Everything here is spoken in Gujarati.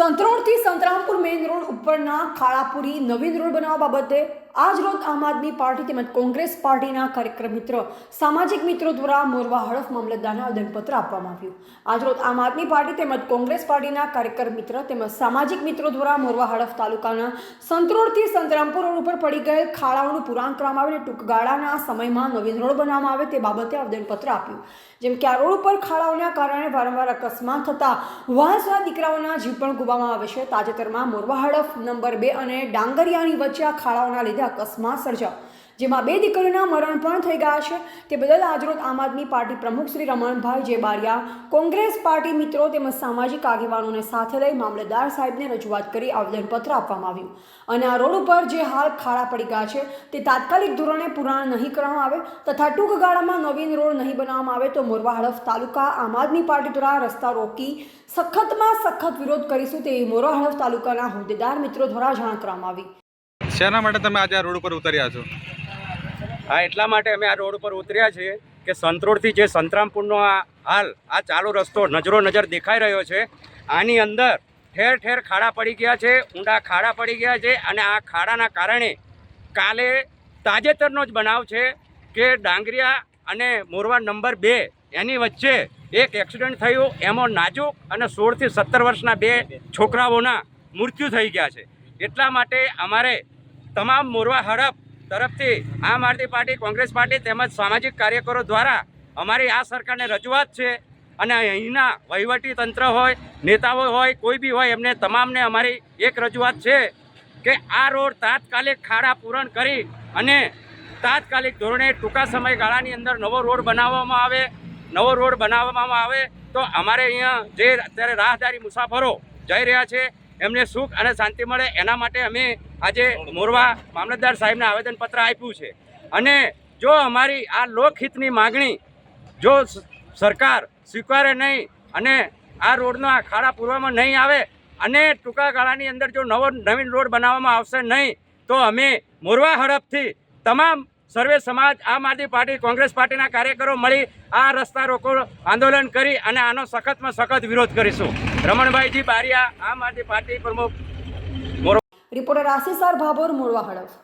સંતરોડથી સંતરામપુર મેઇન રોડ ઉપરના ખાળાપુરી નવીન રોડ બનાવવા બાબતે આજ રોજ આમ આદમી પાર્ટી તેમજ કોંગ્રેસ પાર્ટીના કાર્યક્રમ મિત્રો, સામાજિક મિત્રો દ્વારા મોરવા હડફ મામલતદારને આવેદનપત્ર આપવામાં આવ્યું. આજ રોજ આમ આદમી પાર્ટી તેમજ કોંગ્રેસ પાર્ટીના કાર્યક્રમ મિત્ર તેમજ સામાજિક મિત્રો દ્વારા મોરવા હડફ તાલુકાના સંતરોડથી સંતરામપુર રોડ ઉપર પડી ગયેલ ખાડાઓનું પુરાણ કરવામાં આવે અને ટૂંકગાળાના સમયમાં નવીન રોડ બનાવવામાં આવે તે બાબતે આવેદનપત્ર આપ્યું. જેમ કે આ રોડ ઉપર ખાડાઓના કારણે વારંવાર અકસ્માત થતા વાંસના દીકરાઓના જીવ પણ ગુમાવવામાં આવે છે. તાજેતરમાં મોરવા હડફ નંબર બે અને ડાંગરિયાની વચ્ચે આ ખાડાઓના લીધે અકસ્માત સર્જાયો, જેમાં બે દીકરીઓના મરણ પણ થઈ ગયા છે. તે બદલ આજરોજ આમ આદમી પાર્ટી પ્રમુખ શ્રી રમણભાઈ જેબારિયા, કોંગ્રેસ પાર્ટી મિત્રો તેમજ સામાજિક આગેવાનોને સાથે લઈ મામલતદાર સાહેબને રજૂઆત કરી આવેદનપત્ર આપવામાં આવ્યું. અને આ રોડ ઉપર જે હાલ ખાડા પડી ગયા છે, તે તાત્કાલિક ધોરણે પુરાણ નહીં કરવામાં આવે તથા ટૂંક ગાળામાં નવીન રોડ નહીં બનાવવામાં આવે તો મોરવા હડફ તાલુકા આમ આદમી પાર્ટી દ્વારા રસ્તા રોકી સખતમાં સખત વિરોધ કરીશું તેવી મોરવા હડફ તાલુકાના હોદ્દેદાર મિત્રો દ્વારા જાણ કરવામાં આવી. શેના માટે તમે આજે આ રોડ ઉપર ઉતર્યા છો? હા, એટલા માટે અમે આ રોડ ઉપર ઉતર્યા છીએ કે સંતરોડથી જે સંતરામપુરનો આ હાલ, આ ચાલુ રસ્તો નજરો નજર દેખાઈ રહ્યો છે, આની અંદર ઠેર ઠેર ખાડા પડી ગયા છે, ઊંડા ખાડા પડી ગયા છે અને આ ખાડાના કારણે કાલે તાજેતરનો જ બનાવ છે કે ડાંગરિયા અને મોરવા નંબર બે એની વચ્ચે એક એક્સિડન્ટ થયું, એમાં નાજુક અને સોળથી સત્તર વર્ષના બે છોકરાઓના મૃત્યુ થઈ ગયા છે. એટલા માટે અમારે તમામ મોરવા હડપ તરફથી આમ આદમી પાર્ટી, કોંગ્રેસ પાર્ટી તેમજ સામાજિક કાર્યકરો દ્વારા અમારી આ સરકારને રજૂઆત છે અને અહીંના વહીવટી તંત્ર હોય, નેતાઓ હોય, કોઈ બી હોય, એમને તમામને અમારી એક રજૂઆત છે કે આ રોડ તાત્કાલિક ખાડા પૂરણ કરી અને તાત્કાલિક ધોરણે ટૂંકા સમયગાળાની અંદર નવો રોડ બનાવવામાં આવે, નવો રોડ બનાવવામાં આવે તો અમારે અહીંયા જે અત્યારે રાહદારી મુસાફરો જઈ રહ્યા છે એમને સુખ અને શાંતિ મળે. એના માટે અમે આજે મોરવા મામલતદાર સાહેબને આવેદનપત્ર આપ્યું છે. અને જો અમારી આ લોકહિતની માગણી જો સરકાર સ્વીકારે નહીં અને આ રોડના ખાડા પૂરવામાં નહીં આવે અને ટૂંકા ગાળાની અંદર જો નવો નવીન રોડ બનાવવામાં આવશે નહીં, તો અમે મોરવા હડપથી તમામ સર્વે સમાજ, આમ આદમી પાર્ટી, કોંગ્રેસ પાર્ટીના કાર્યકરો મળી આ રસ્તા રોકો, આંદોલન કરી અને આનો સખતમાં સખત વિરોધ કરીશું. રમણભાઈજી બારિયા આમ આદમી પાર્ટી પ્રમુખ રિપોર્ટર આશિષ ભાભોર મોરવા હડફ